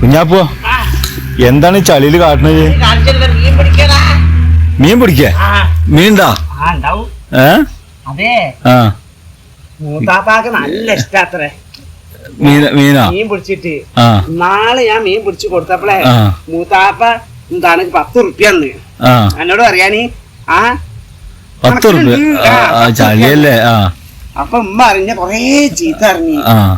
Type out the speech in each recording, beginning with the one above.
കുഞ്ഞാപ്പോ എന്താണ് ചളിയിൽ കാണിച്ചിട്ട് മീൻ പിടിക്ക? മൂത്താപ്പാക്ക് നല്ല ഇഷ്ടാത്രേ മീന? മീൻ പിടിച്ചിട്ട്. നാളെ ഞാൻ മീൻ പിടിച്ചു കൊടുത്തപ്പോഴേ മൂത്താപ്പ എന്താണ് പത്ത് റുപ്യ എന്നോട് പറയാനി ആ പത്ത് റുപ്യ ചളിയല്ലേ? ആ. അപ്പൊ ഉമ്മ അറിഞ്ഞ കൊറേ ചീത്ത അറിഞ്ഞു.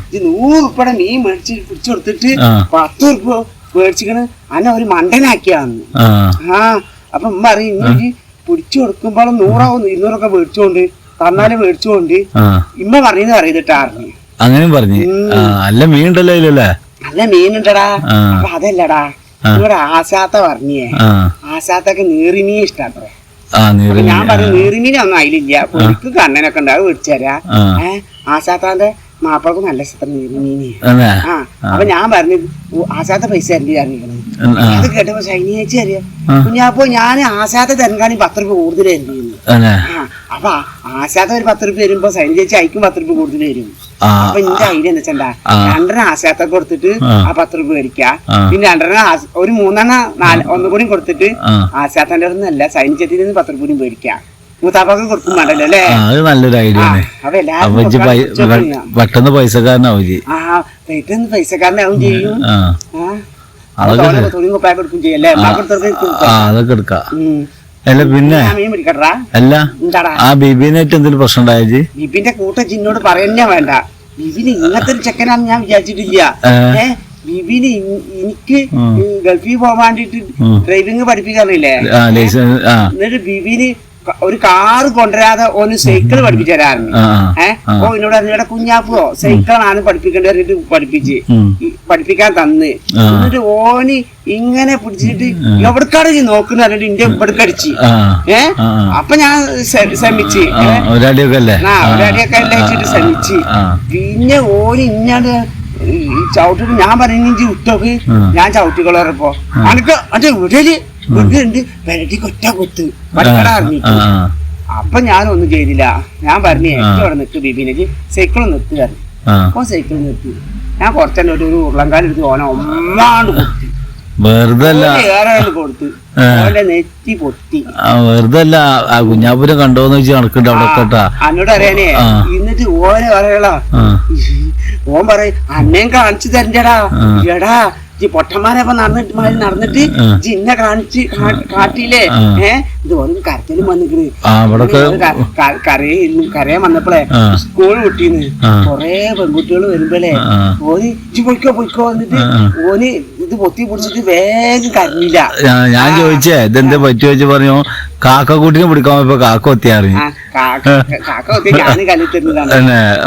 ഇത് നൂറ് ഉറുപ്പയുടെ മീൻ മേടിച്ച് പിടിച്ചു കൊടുത്തിട്ട് പത്ത് ഉറുപ്പ മേടിച്ചിക്കണ് അന്നെ ഒരു മണ്ടനാക്കിയാന്ന്. ആ. അപ്പൊ ഉമ്മ അറിയും ഇനി പിടിച്ചു കൊടുക്കുമ്പോൾ നൂറാവും ഇരുന്നൂറൊക്കെ മേടിച്ചോണ്ട് തന്നാലും മേടിച്ചോണ്ട്. ഇമ്മ പറയുന്നത് അറിയത്തിട്ടാ അറിഞ്ഞു. അങ്ങനെ പറഞ്ഞു. അല്ല മീൻ ഉണ്ടല്ലോ നല്ല മീനുണ്ടടാ. അപ്പൊ അതല്ലടാ. ഇവിടെ ആശാത്ത പറഞ്ഞേ. ആശാത്തൊക്കെ നീറിമീൻ ഇഷ്ടാത്രേ ഞാൻ പറഞ്ഞു നീറിമീനൊന്നും അതിലില്ല പുലിക്ക് കണ്ണനൊക്കെ ഉണ്ട് അത് മേടിച്ചു തരാ. ഏഹ് ആശാത്താന്റെ മാപ്പിളക്ക് നല്ല ഇഷ്ടം നീറിമീന് ആ അപ്പൊ ഞാൻ പറഞ്ഞു "ഓ, ആശാത്ത പൈസ തരണ്ടി അറിയിക്കണം അത് കേട്ടപ്പോ ശനിയാഴ്ച അറിയാം? കുഞ്ഞാപ്പോ ഞാൻ ആശാത്ത തരങ്കാണി പത്ത് രൂപ അതെ. ആ അപ്പൊ ആശാത്ത ഒരു പത്ത് രൂപ വരുമ്പോ സൈൻ ചേച്ചി അയക്കും പത്ത് രൂപ കൂടുതൽ വരും അപ്പൊ എന്റെ ഐഡിയ എന്താ വെച്ചാ. രണ്ടെണ്ണം ആശാത്ത കൊടുത്തിട്ട് ആ. പത്ത് രൂപ മേടിക്ക. പിന്നെ രണ്ടെണ്ണം ഒരു മൂന്നെണ്ണം നാല് ഒന്നുകൂടി കൊടുത്തിട്ട് ആശാത്തന്റെ സൈൻ ചേച്ചിയിൽ നിന്ന് പത്ത് രൂപ മേടിക്ക. അല്ലേ? അത് നല്ലൊരു ഐഡിയ. പെട്ടെന്ന് പൈസക്കാരനാവും പെട്ടെന്ന് പൈസക്കാരനാവും ചെയ്യും. അല്ലേ? അതൊക്കെ എടുക്കാം. അല്ല പിന്നെ? അല്ല ആ ബിബിനായിട്ട് എന്തെങ്കിലും പ്രശ്നം ഉണ്ടായത് ബിബിന്റെ കൂട്ടം ചിന്നോട് പറയുന്നേ വേണ്ട. ബിബിന് ഇങ്ങനത്തെ ഒരു ചെക്കനാന്ന് ഞാൻ വിചാരിച്ചിട്ടില്ല. ബിബിന് എനിക്ക് ഗൾഫിൽ പോകാൻ വേണ്ടിട്ട്. ഡ്രൈവിംഗ് പഠിപ്പിക്കാറില്ലേ? എന്നിട്ട് ബിബിന് ഒരു കാറ് കൊണ്ടുവരാതെ ഓന് സൈക്കിൾ പഠിപ്പിച്ചു തരാറുണ്ട്. ഏഹ്. ഓ എന്നോട് നിങ്ങളുടെ കുഞ്ഞാപ്പോ സൈക്കിളാണ് പഠിപ്പിക്കേണ്ടത് പറഞ്ഞിട്ട് പഠിപ്പിച്ച്. പഠിപ്പിക്കാൻ തന്ന്. എന്നിട്ട് ഓന് ഇങ്ങനെ പിടിച്ചിട്ട് എവിടക്കാണ് നീ നോക്കുന്ന പറഞ്ഞിട്ട് ഇന്റെ ഇവിടക്കടിച്ച് ഏഹ്. അപ്പൊ ഞാൻ ശ്ര- ശ്രമിച്ച്. ആ? ഒരടിയൊക്കെ ശ്രമിച്ച്. പിന്നെ ഓന് ഇങ്ങനെ ഈ ചവിട്ടിട്ട് ഞാൻ പറഞ്ഞു വിട്ടോക്ക്. ഉം. ഞാൻ ചവിട്ടിക്കളറപ്പോ അനക്ക് അത് വിടൽ വിടുന്നുണ്ട് പെരട്ടി കൊറ്റ കുത്ത്. അറിഞ്ഞിട്ട് അപ്പൊ ഞാനൊന്നും ചെയ്തില്ല. ഞാൻ പറഞ്ഞു എനിക്ക് അവിടെ നിൽക്ക് ബിബിനേക്ക് സൈക്കിൾ നിർത്തി പറഞ്ഞു. ആ. അപ്പൊ സൈക്കിൾ നിർത്തി. ഞാൻ കുറച്ചെന്നെ ഒരു ഉരുളങ്കാലം എടുത്ത് ഓനെ ഒന്നാണ്ട് വെറുതെ കൊടുത്തു. നെറ്റി പൊട്ടി. വെറുതെ അല്ല ആ കുഞ്ഞാപ്പൂരെ കണ്ടോന്ന് വെച്ച് നടക്കണ്ട അവിടെ കേട്ടാ. അന്നോട് അറിയാനേ. എന്നിട്ട് ഓനെ പറയളാ ഓൻ പറയും അന്നേം കാണിച്ചു തരണ്ടടാ. എടാ ഈ പൊട്ടന്മാരപ്പൊ നടന്നിട്ട് മാതിരി നടന്നിട്ട് ചിന്ന കാണിച്ച് കാട്ടിയില്ലേ. ഏ ഇത് ഓരോ കരച്ചിലും വന്നിക്കണ് ആ അവിടൊക്കെ കരയെ കരയാൻ വന്നപ്പോഴേ ആ. സ്കൂൾ വിട്ടീന്ന്. കൊറേ പെൺകുട്ടികൾ വരുമ്പോഴേ. ഓന് ഇച്ചി പൊയ്ക്കോ പൊയ്ക്കോ വന്നിട്ട്. ഓന് ഇത് പൊത്തി പിടിച്ചിട്ട് വേഗം കരഞ്ഞില്ല ഞാൻ ചോദിച്ചേ ഇതെന്താ പറ്റി വെച്ച് പറഞ്ഞു കാക്കക്കൂട്ടിനെ പിടിക്കാൻ പോയപ്പോ കാക്ക ഒത്തിയാറി. കാക്ക ഞാൻ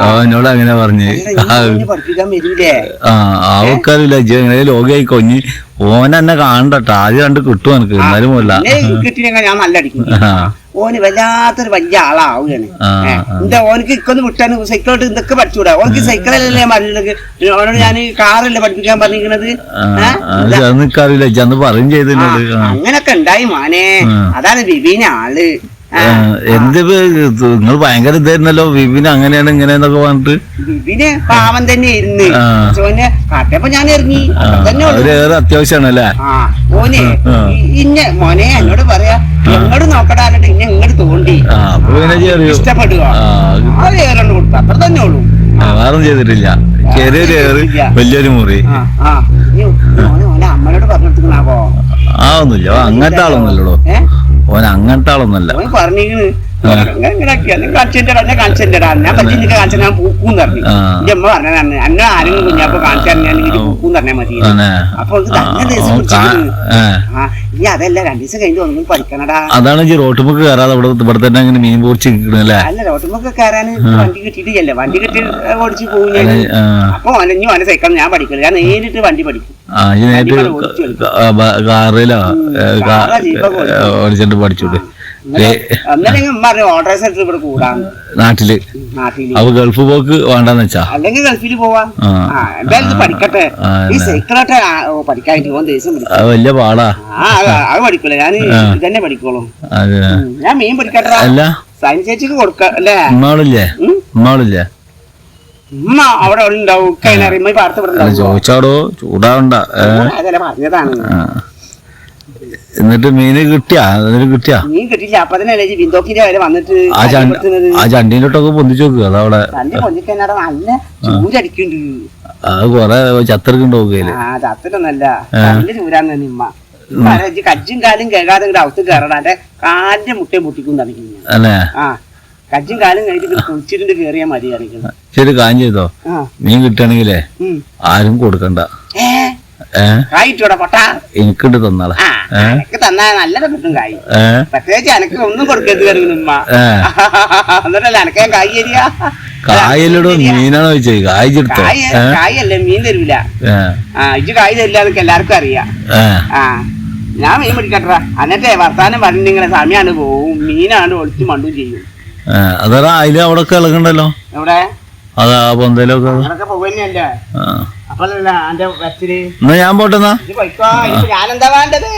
ഓ, എന്നോട് അങ്ങനെ പറഞ്ഞ്. ആ, പഠിപ്പിക്കാൻ വരൂലേ? ആ ആൾക്കാരില്ല. ഇജ്ജ് എങ്ങനെ ലോകമായി കൊഞ്ഞ് ഓൻ എന്നെ കാണണ്ടട്ടോ. ആദ്യം കണ്ട് കിട്ടും എനിക്ക്. എന്നാലും ഞാൻ നല്ല അടിക്കും. ഓന് വല്ലാത്തൊരു വലിയ ആളാവുകയാണ്. എന്താ ഓനക്ക് ഇക്കൊന്ന് വിട്ടാൻ സൈക്കിളോട്ട് ഇതൊക്കെ പഠിച്ചുകൂടാ ഓനക്ക് സൈക്കിളല്ലേ പറഞ്ഞിട്ടുണ്ടെങ്കിൽ ഓനോട് ഞാൻ കാറല്ലേ പഠിപ്പിക്കാൻ പറഞ്ഞിരിക്കണത്. അങ്ങനൊക്കെ ഉണ്ടായി മാനെ. അതാണ് ബിബീന ആൾ. എന്ത് നിങ്ങൾ ഭയങ്കര ഇതായിരുന്നല്ലോ. വിപിന് അങ്ങനെയാണ് ഇങ്ങനെയെന്നൊക്കെ പറഞ്ഞിട്ട്. വിപിന് പാവം തന്നെ ഇരുന്ന്. ഓനെ കാട്ടപ്പോ ഞാൻ ഇറങ്ങി. അത്യാവശ്യമാണല്ലേ ഓനെ ഇന്നെ മോനെ എന്നോട് പറയാ എങ്ങോട്ട് നോക്കടാന്നിട്ട് ഇനി ഇങ്ങോട്ട് തോണ്ടി. ഇഷ്ടപ്പെടുക. അത് ഏറെണ്ണം കൊടുത്തു. അത്ര തന്നെ ഉള്ളൂ. ചെയ്തിട്ടില്ല. ചെറിയൊരു ഏറ് വലിയൊരു മുറി. അമ്മനോട് ആ ഒന്നുമില്ല. അങ്ങനത്തെ ആളൊന്നുമല്ലടോ ഏ? ഓൻ അങ്ങനത്തെ ആളൊന്നുമല്ല പറഞ്ഞിരിക്കണ്. അതാണ് ഈ റോട്ടുമുക്ക് കയറാതെ ഇവിടെ ഇവിടെ തന്നെ അങ്ങനെ മീൻ പൊറിച്ച് നിൽക്കണല്ലേ അല്ല? റോട്ട് ബുക്ക് കയറാൻ വണ്ടി കിട്ടിയിട്ടില്ല വണ്ടി കിട്ടി ഓടിച്ച് പോകും ഞാൻ ആ. അപ്പൊ അനഞ്ഞു അവനെ സൈക്കിൾ ഞാൻ പഠിക്കില്ല ഞാൻ നേരിട്ട് വണ്ടി പഠിക്കും. ആ നേരിട്ട് കാറിലോ? കാറാ ഓടിച്ചിട്ട് പഠിച്ചോട്ട് നാട്ടിൽ? അപ്പൊ ഗൾഫ് പോക്ക് വേണ്ടെന്ന് വെച്ചാ? അല്ലെങ്കിൽ ഗൾഫിൽ പോവാ. പഠിക്കട്ടെ. ഈ പഠിക്കാനായിട്ട് പോകാൻ വലിയ പാടാ. അത് പഠിക്കൂല. ഞാൻ തന്നെ ഇതന്നെ പഠിക്കോളൂ. ഞാൻ മീൻ പഠിക്കട്ടെ അല്ല. സൈൻ ചേച്ചിക്ക് കൊടുക്കല്ലേ ഉമ്മാളില്ലേ ഉമ്മാളില്ലേ ഉമ്മ അവിടെ ഉണ്ടാവും. ചോദിച്ചാടോ? ചൂടാവണ്ട. അതല്ല പറഞ്ഞതാണ്. എന്നിട്ട് മീന് കിട്ടിയാ? എന്നിട്ട് കിട്ടിയാ? മീൻ കിട്ടില്ല അപ്പൊ തന്നെ അല്ലേ ബിന്ദോക്കിന്റെ വരെ വന്നിട്ട് ആ ചണ്ട കൊടുക്കുന്നത് ആ ചണ്ടീലോട്ടൊക്കെ പൊന്തിച്ചു നോക്കുക അതവിടെ കൊഞ്ചിക്കന്നട നല്ല ചൂരടിക്കുന്നുണ്ട് അത് കൊറേ ചത്തെടുക്കണ്ട നോക്കുകയിൽ ആ ചത്തിട്ടൊന്നല്ല നല്ല ചൂരാന്ന് നിമ്മ കജ്ജും കാലും കേൾക്കാതെ ഇങ്ങോട്ട് അവസ്ഥ കയറണം എന്റെ കാലിന്റെ മുട്ടയും പൊട്ടിക്കും തന്നെ അല്ലേ? ആ. കജ്ജും കാലും കഴിഞ്ഞിട്ട് കുളിച്ചിട്ടുണ്ട് കേറിയാ മതി കാണിക്കുന്നത് ശരി കാഞ്ഞോ മീൻ കിട്ടണെങ്കിലേ ആരും കൊടുക്കണ്ട. എനിക്കിട്ട് തന്നാളെ. എനിക്ക് തന്നാ നല്ലത് കിട്ടും കായ്. പ്രത്യേകിച്ച് എനക്ക് ഒന്നും കൊടുക്കരുത് ഏ? എന്നിട്ടല്ല എനക്ക് കായ് തരിക? കായലോട് മീനാണോ ചോദിച്ചത്? കായ് കായല്ലേ മീൻ തരൂല. ഇജ്ജ് കായ് തരില്ല എന്നൊക്കെ എല്ലാവർക്കും അറിയാം. ഞാൻ മീൻ പിടിക്കട്ടാ എന്നിട്ടേ വർത്താനം പറഞ്ഞ് ഇങ്ങനെ സമയമാണ് പോവും. മീനാണ് ഒളിച്ചു മണ്ടും ചെയ്യും. അതാ അതിൽ അവിടെ ഇളകണ്ടല്ലോ എവിടെ? അതാ അങ്ങനൊക്കെ പോവന്നെയല്ലേ? എന്നാ ഞാൻ പോട്ടെന്നാ. ഞാനെന്താ വേണ്ടത്?